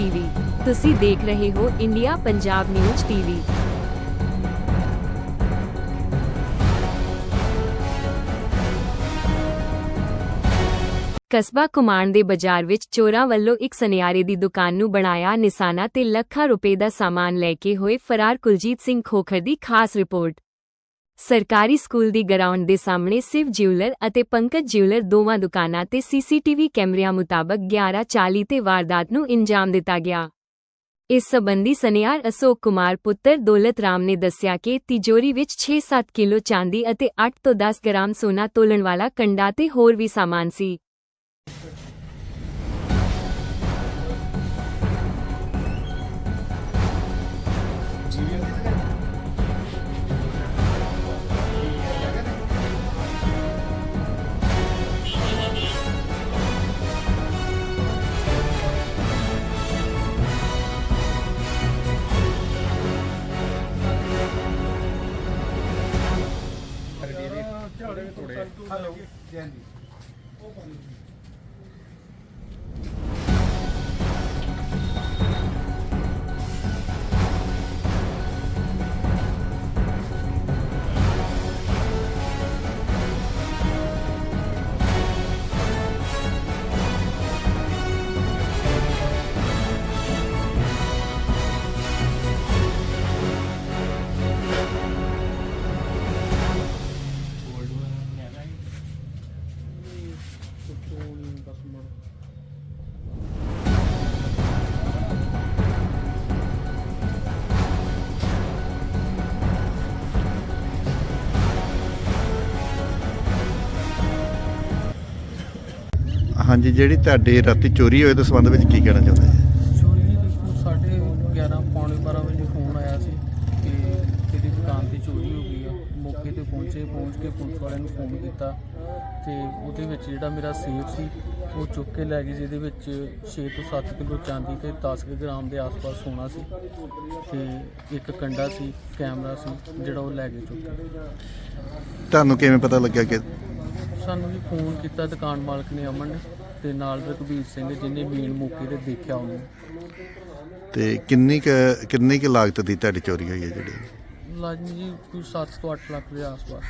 TV ਤੁਸੀਂ ਦੇਖ ਰਹੇ ਹੋ ਇੰਡੀਆ ਪੰਜਾਬ ਨਿਊਜ਼ ਟੀਵੀ ਕਸਬਾ ਕੁਮਾਨ ਦੇ ਬਾਜ਼ਾਰ ਵਿੱਚ ਚੋਰਾਂ ਵੱਲੋਂ ਇੱਕ ਸੁਨਿਆਰੇ ਦੀ ਦੁਕਾਨ ਨੂੰ ਬਣਾਇਆ ਨਿਸ਼ਾਨਾ ਤੇ ਲੱਖਾਂ ਰੁਪਏ ਦਾ ਸਾਮਾਨ ਲੈ ਕੇ ਹੋਏ ਫਰਾਰ ਕੁਲਜੀਤ ਸਿੰਘ ਖੋਖਰ ਦੀ ਖਾਸ ਰਿਪੋਰਟ। ਸਰਕਾਰੀ ਸਕੂਲ ਦੀ ਗਰਾਊਂਡ ਦੇ ਸਾਹਮਣੇ ਸਿਵ ਜਿਊਲਰ ਅਤੇ ਪੰਕਜ ਜਿਊਲਰ ਦੋਵਾਂ ਦੁਕਾਨਾਂ ਤੇ ਸੀਸੀਟੀਵੀ ਕੈਮਰਿਆਂ ਮੁਤਾਬਕ 11:40 ਤੇ ਵਾਰਦਾਤ ਨੂੰ ਇੰਜਾਮ ਦਿੱਤਾ ਗਿਆ। ਇਸ ਸਬੰਧੀ ਸਨਿਆਰ ਅਸ਼ੋਕ ਕੁਮਾਰ ਪੁੱਤਰ ਦੌਲਤ ਰਾਮ ਨੇ ਦੱਸਿਆ ਕਿ ਤਿਜੋਰੀ ਵਿੱਚ 6-7 ਕਿਲੋ ਚਾਂਦੀ ਅਤੇ 8 ਤੋਂ 10 ਗ੍ਰਾਮ ਸੋਨਾ ਤੋਲਣ ਵਾਲਾ ਕੰਡਾ ਤੇ ਹੋਰ ਵੀ ਸਾਮਾਨ ਸੀ। ਹੈਲੋ ਜੈਨ ਜੀ ਉਹ ਪਾਣੀ ਹਾਂਜੀ ਜਿਹੜੀ ਤੁਹਾਡੇ ਰਾਤੀ ਚੋਰੀ ਹੋਏ ਦੇ ਸੰਬੰਧ ਵਿੱਚ ਕੀ ਕਹਿਣਾ ਚਾਹੁੰਦੇ ਜੀ? ਚੋਰੀ ਦੀ ਦੇਖੋ ਸਾਢੇ 11 ਪੌਣੇ 12 ਵਜੇ ਫੋਨ ਆਇਆ ਸੀ ਕਿ ਤੇਰੀ ਦੁਕਾਨ ਤੇ ਚੋਰੀ ਹੋ ਗਈ ਆ। ਮੌਕੇ ਤੇ ਪਹੁੰਚੇ ਪਹੁੰਚ ਕੇ ਪੁਲਿਸ ਵਾਲਿਆਂ ਨੂੰ ਫੋਨ ਕੀਤਾ ਤੇ ਉਹਦੇ ਵਿੱਚ ਜਿਹੜਾ ਮੇਰਾ ਸੇਫ ਸੀ ਉਹ ਚੁੱਕ ਕੇ ਲੈ ਗਏ ਜਿਹਦੇ ਵਿੱਚ 6 ਤੋਂ 7 ਕਿਲੋ ਚਾਂਦੀ ਤੇ 10 ਕੁ ਗ੍ਰਾਮ ਦੇ ਆਸ-ਪਾਸ ਸੋਨਾ ਸੀ ਤੇ ਇੱਕ ਕੰਡਾ ਸੀ ਕੈਮਰਾ ਸੀ ਜਿਹੜਾ ਉਹ ਲੈ ਗਏ ਚੁੱਕ ਕੇ। ਤੁਹਾਨੂੰ ਕਿਵੇਂ ਪਤਾ ਲੱਗਿਆ ਕਿ ਸਾਨੂੰ ਵੀ ਫੋਨ ਕੀਤਾ ਦੁਕਾਨ ਮਾਲਕ ਨੇ ਅਮਨ ਨੇ ਤੇ ਨਾਲ ਰਘਬੀਰ ਸਿੰਘ ਜਿਹਨੇ ਮੇਨ ਮੌਕੇ ਤੇ ਦੇਖਿਆ ਉਹਨੂੰ। ਤੇ ਕਿੰਨੀ ਕੁ ਕਿੰਨੀ ਕੁ ਲਾਗਤ ਦੀ ਤੁਹਾਡੀ ਚੋਰੀ ਹੋਈ ਹੈ ਜਿਹੜੀ? ਲਾਜ਼ਮੀ ਜੀ ਕੋਈ 7 ਤੋਂ 8 ਲੱਖ ਦੇ ਆਸ-ਪਾਸ।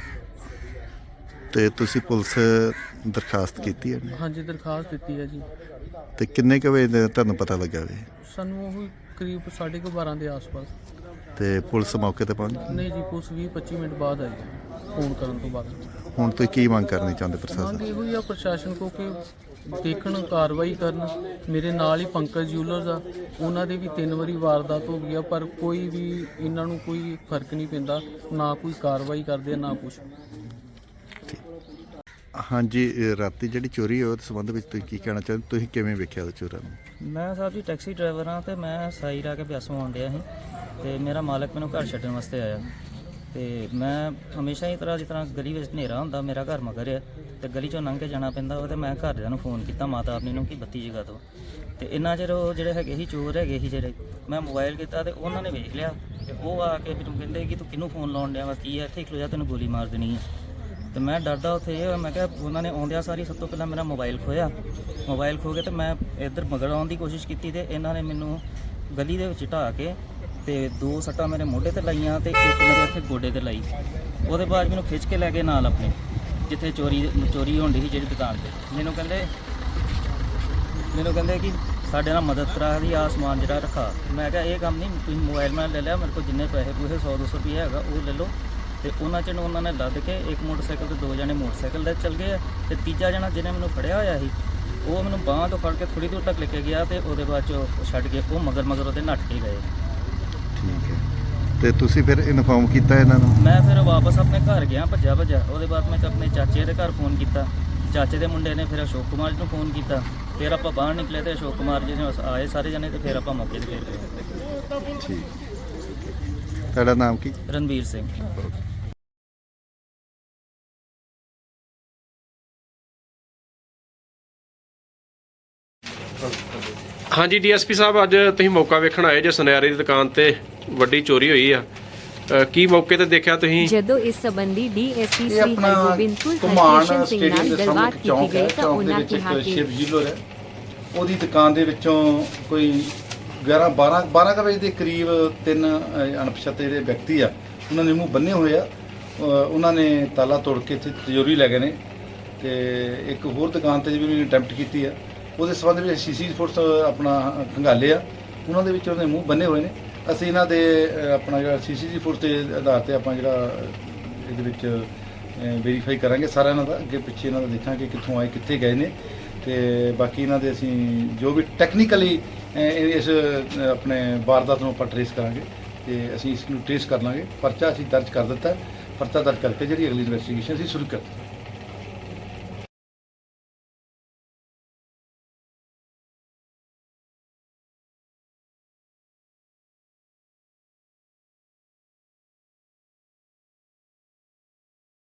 ਤੇ ਤੁਸੀਂ ਪੁਲਿਸ ਦਰਖਾਸਤ ਕੀਤੀ ਹੈ? ਹਾਂਜੀ ਦਰਖਾਸਤ ਦਿੱਤੀ ਹੈ ਜੀ। ਤੇ ਕਿੰਨੇ ਕੁ ਵਜੇ ਦਾ ਤੁਹਾਨੂੰ ਪਤਾ ਲੱਗਾ ਵੇ? ਸਾਨੂੰ ਉਹ ਕਰੀਬ 12:30 ਦੇ ਆਸ-ਪਾਸ। ਤੇ ਪੁਲਿਸ ਮੌਕੇ ਤੇ ਪਹੁੰਚ ਗਈ? ਨਹੀਂ ਜੀ ਕੁਛ 20-25 ਮਿੰਟ ਬਾਅਦ ਆਈ। ਫੋਨ ਕਰਨ ਤੋਂ ਬਾਅਦ। ਹੁਣ ਤੁਸੀਂ ਕੀ ਮੰਗ ਕਰਨੀ ਚਾਹੁੰਦੇ ਮੰਗ ਪ੍ਰਸ਼ਾਸਨ ਇਹੋ ਹੀ ਆ ਪ੍ਰਸ਼ਾਸਨ ਕੋ ਕਿ ਦੇਖਣ ਕਾਰਵਾਈ ਕਰਨ। ਮੇਰੇ ਨਾਲ ਹੀ ਪੰਕਜ ਜੂਲਰਸ ਆ। ਉਹਨਾਂ ਦੇ ਵੀ ਤਿੰਨ ਵਾਰੀ ਵਾਰਦਾਤ ਹੋ ਗਈ ਆ ਪਰ ਕੋਈ ਵੀ ਇਹਨਾਂ ਨੂੰ ਕੋਈ ਫ਼ਰਕ ਨਹੀਂ ਪੈਂਦਾ। ਨਾ ਕੋਈ ਕਾਰਵਾਈ ਕਰਦੇ ਆ ਨਾ ਕੁਛ। ਹਾਂਜੀ ਇਹ ਰਾਤੀ ਜਿਹੜੀ ਚੋਰੀ ਹੋਈ ਉਹਦੇ ਸੰਬੰਧ ਵਿੱਚ ਤੁਸੀਂ ਕੀ ਕਹਿਣਾ ਚਾਹੁੰਦੇ? ਤੁਸੀਂ ਕਿਵੇਂ ਵੇਖਿਆ ਉਹ ਚੋਰਾਂ ਨੂੰ? ਮੈਂ ਸਾਹਿਬ ਜੀ ਟੈਕਸੀ ਡਰਾਈਵਰ ਹਾਂ ਤੇ ਮੈਂ ਸਾਈ ਰਾ ਕੇ ਬਿਆਸੋਂ ਆਉਣ ਡਿਆ ਸੀ। ਤੇ ਮੇਰਾ ਮਾਲਕ ਮੈਨੂੰ ਘਰ ਛੱਡਣ ਵਾਸਤੇ ਆਇਆ। ਤੇ ਮੈਂ ਹਮੇਸ਼ਾ ਹੀ ਤਰ੍ਹਾਂ ਜਿਸ ਤਰ੍ਹਾਂ ਗਲੀ ਵਿੱਚ ਹਨੇਰਾ ਹੁੰਦਾ ਮੇਰਾ ਘਰ ਮਗਰ ਹੈ ਤੇ ਗਲੀ ਚੋਂ ਲੰਘ ਕੇ ਜਾਣਾ ਪੈਂਦਾ ਉਹ ਤੇ ਮੈਂ ਘਰਦਿਆਂ ਨੂੰ ਫੋਨ ਕੀਤਾ ਮਾਤਾ ਆਪਣੀ ਨੂੰ ਕਿ ਬੱਤੀ ਜਗਾ ਦਿਓ। ਤੇ ਇੰਨਾ ਚਿਰ ਉਹ ਜਿਹੜੇ ਹੈਗੇ ਸੀ ਚੋਰ ਹੈਗੇ ਸੀ ਜਿਹੜੇ ਮੈਂ ਮੋਬਾਈਲ ਕੀਤਾ ਤੇ ਉਹਨਾਂ ਨੇ ਵੇਖ ਲਿਆ ਤੇ ਉਹ ਆ ਕੇ ਮੈਨੂੰ ਕਹਿੰਦੇ ਕਿ ਤੂੰ ਕਿਹਨੂੰ ਫੋਨ ਲਾਉਣ ਡਿਆ ਵਾ ਕੀ ਹੈ ਇੱਥੇ ਖਲੋ ਜਾ ਤੈਨੂੰ ਗੋਲੀ ਮਾਰ ਦੇਣੀ ਹੈ ਤੇ ਮੈਂ ਡਰਦਾ ਉੱਥੇ ਇਹ ਹੋਇਆ, ਮੈਂ ਕਿਹਾ ਉਹਨਾਂ ਨੇ ਆਉਂਦਿਆਂ ਸਾਰੀ ਸਭ ਤੋਂ ਪਹਿਲਾਂ ਮੇਰਾ ਮੋਬਾਈਲ ਖੋਇਆ ਮੋਬਾਈਲ ਖੋ ਕੇ ਤੇ ਮੈਂ ਇੱਧਰ ਮਗਰ ਆਉਣ ਦੀ ਕੋਸ਼ਿਸ਼ ਕੀਤੀ ਤੇ ਇਹਨਾਂ ਨੇ ਮੈਨੂੰ ਗਲੀ ਦੇ ਵਿੱਚ ਢਾ ਕੇ ਤੇ ਦੋ ਸੱਟਾਂ ਮੇਰੇ ਮੋਢੇ ਤੇ ਲਾਈਆਂ ਤੇ ਇੱਕ ਮੇਰੇ ਇੱਥੇ ਗੋਡੇ ਤੇ ਲਾਈ। ਉਹਦੇ ਬਾਅਦ ਮੈਨੂੰ ਖਿੱਚ ਕੇ ਲੈ ਗਏ ਨਾਲ ਆਪਣੇ, ਜਿੱਥੇ ਚੋਰੀ ਚੋਰੀ ਹੁੰਦੀ ਸੀ ਜਿਹੜੀ ਦੁਕਾਨ ਤੇ। ਮੈਨੂੰ ਕਹਿੰਦੇ ਮੈਨੂੰ ਕਹਿੰਦੇ ਕਿ ਸਾਡੇ ਨਾਲ ਮਦਦ ਕਰਾ ਦੀ ਆ ਸਮਾਨ ਜਿਹੜਾ ਰੱਖਾ। ਮੈਂ ਕਿਹਾ, ਇਹ ਕੰਮ ਨਹੀਂ, ਤੁਸੀਂ ਮੋਬਾਈਲ ਮੈਂ ਲੈ ਲਿਆ, ਮੇਰੇ ਕੋਲ ਜਿੰਨੇ ਪੈਸੇ ਪੂਸੇ 100 200 ਰੁਪਏ ਹੈਗਾ, ਉਹ ਲੈ ਲਓ। ਤੇ ਉਹਨਾਂ ਚ ਨੂੰ ਉਹਨਾਂ ਨੇ ਲੱਦ ਕੇ ਇੱਕ ਮੋਟਰਸਾਈਕਲ ਤੇ ਦੋ ਜਣੇ ਮੋਟਰਸਾਈਕਲ ਤੇ ਚੱਲ ਗਏ ਆ। ਤੇ ਤੀਜਾ ਜਣਾ ਜਿਹਨੇ ਮੈਨੂੰ ਫੜਿਆ ਹੋਇਆ ਸੀ, ਉਹ ਮੈਨੂੰ ਬਾਹਾਂ ਤੋਂ ਫੜ ਕੇ ਥੋੜੀ ਦੂਰ ਤੱਕ ਲੈ ਕੇ ਗਿਆ ਤੇ ਉਹਦੇ ਬਾਅਦ ਚ ਛੱਡ ਕੇ ਉਹ ਮਗਰ ਮਗਰ ਉਹਦੇ ਨੱਠ ਕੇ ਗਏ। ਠੀਕ ਹੈ। ਤੇ ਤੁਸੀਂ ਫਿਰ ਇਨਫੋਰਮ ਕੀਤਾ ਇਹਨਾਂ ਨੂੰ? ਮੈਂ ਫਿਰ ਵਾਪਸ ਆਪਣੇ ਘਰ ਗਿਆ ਭੱਜਾ ਭੱਜਾ ਉਹਦੇ ਬਾਅਦ ਮੈਂ ਆਪਣੇ ਚਾਚੇ ਦੇ ਘਰ ਫੋਨ ਕੀਤਾ। ਚਾਚੇ ਦੇ ਮੁੰਡੇ ਨੇ ਫਿਰ ਅਸ਼ੋਕ ਕੁਮਾਰ ਜੀ ਨੂੰ ਫੋਨ ਕੀਤਾ। ਫਿਰ ਆਪਾਂ ਬਾਹਰ ਨਿਕਲੇ ਤੇ ਅਸ਼ੋਕ ਕੁਮਾਰ ਜੀ ਨੇ ਆਏ ਸਾਰੇ ਜਣੇ ਤੇ ਫਿਰ ਆਪਾਂ ਮੌਕੇ ਤੇ ਫਿਰ ਗਏ। ਠੀਕ। ਤੁਹਾਡਾ ਨਾਮ ਕੀ? ਰਣਵੀਰ ਸਿੰਘ। ਹਾਂਜੀ ਡੀਐਸਪੀ ਸਾਹਿਬ ਅੱਜ ਤੁਸੀਂ ਮੌਕਾ ਵੇਖਣ ਆਏ ਜੇ ਸੁਨਿਆਰੇ ਦੀ ਦੁਕਾਨ ਤੇ ਵੱਡੀ ਚੋਰੀ ਹੋਈ ਆ। ਕੀ ਮੌਕੇ ਤੇ ਦੇਖਿਆ ਤੁਸੀਂ? ਜਦੋਂ ਇਸ ਸੰਬੰਧੀ ਡੀਐਸਪੀ ਆਪਣਾ ਹਰਗੋਬਿੰਦਪੁਰ ਕੁਮਾਨ ਹਰਕ੍ਰਿਸ਼ਨ ਸਿੰਘ ਸਟੇਡੀਅਮ ਨਾਲ ਦੇ ਗੱਲਬਾਤ ਸਾਹਮਣੇ ਕੀਤੀ ਚੌਂਕ ਹੈ ਗਈ ਤਾਂ ਚੌਂਕ ਦੇ ਉਹਨਾਂ ਵਿੱਚ ਕਿਹਾ ਇੱਕ ਕਿ ਸ਼ਿਵ ਜੀਲਰ ਹੈ। ਉਹਦੀ ਦੁਕਾਨ ਦੇ ਵਿੱਚੋਂ ਕੋਈ 11 12 12 ਕੁ ਵਜੇ ਦੇ ਕਰੀਬ ਤਿੰਨ ਅਣਪਛਾਤੇ ਜਿਹੜੇ ਵਿਅਕਤੀ ਆ ਉਹਨਾਂ ਨੇ ਮੂੰਹ ਬੰਨੇ ਹੋਏ ਆ। ਉਹਨਾਂ ਨੇ ਤਾਲਾ ਤੋੜ ਕੇ ਇੱਥੇ ਤਿਜੋਰੀ ਲੈ ਗਏ ਨੇ ਤੇ ਇੱਕ ਹੋਰ ਦੁਕਾਨ ਤੇ ਵੀ ਉਹਨੇ ਅਟੈਂਪਟ ਕੀਤੀ ਆ। ਉਹਦੇ ਸੰਬੰਧ ਵਿੱਚ ਸੀਸੀ ਫੋਰਸ ਆਪਣਾ ਖੰਗਾਲੇ ਆ। ਉਹਨਾਂ ਦੇ ਵਿੱਚ ਉਹਦੇ ਮੂੰਹ ਬੰਨੇ ਹੋਏ ਨੇ। ਅਸੀਂ ਇਹਨਾਂ ਦੇ ਆਪਣਾ ਜਿਹੜਾ ਸੀਸੀ ਫੋਰਸ ਦੇ ਆਧਾਰ ਤੇ ਆਪਾਂ ਜਿਹੜਾ ਇਹਦੇ ਵਿੱਚ ਵੈਰੀਫਾਈ ਕਰਾਂਗੇ ਸਾਰਾ ਇਹਨਾਂ ਦਾ। ਅੱਗੇ ਪਿੱਛੇ ਇਹਨਾਂ ਦਾ ਦੇਖਾਂਗੇ ਕਿੱਥੋਂ ਆਏ, ਕਿੱਥੇ ਗਏ ਨੇ। ਤੇ ਬਾਕੀ ਇਹਨਾਂ ਦੇ ਅਸੀਂ ਜੋ ਵੀ ਟੈਕਨੀਕਲੀ ਇਸ ਆਪਣੇ ਵਾਰਦਾਤ ਨੂੰ ਆਪਾਂ ਟ੍ਰੇਸ ਕਰਾਂਗੇ। ਤੇ ਅਸੀਂ ਇਸ ਨੂੰ ਟ੍ਰੇਸ ਕਰ ਲਾਂਗੇ। ਪਰਚਾ ਅਸੀਂ ਦਰਜ ਕਰ ਦਿੱਤਾ। ਪਰਚਾ ਦਰਜ ਕਰਕੇ ਜਿਹੜੀ ਅਗਲੀ ਇਨਵੈਸਟੀਗੇਸ਼ਨ ਅਸੀਂ ਸ਼ੁਰੂ ਕਰ ਦਿੱਤੀ।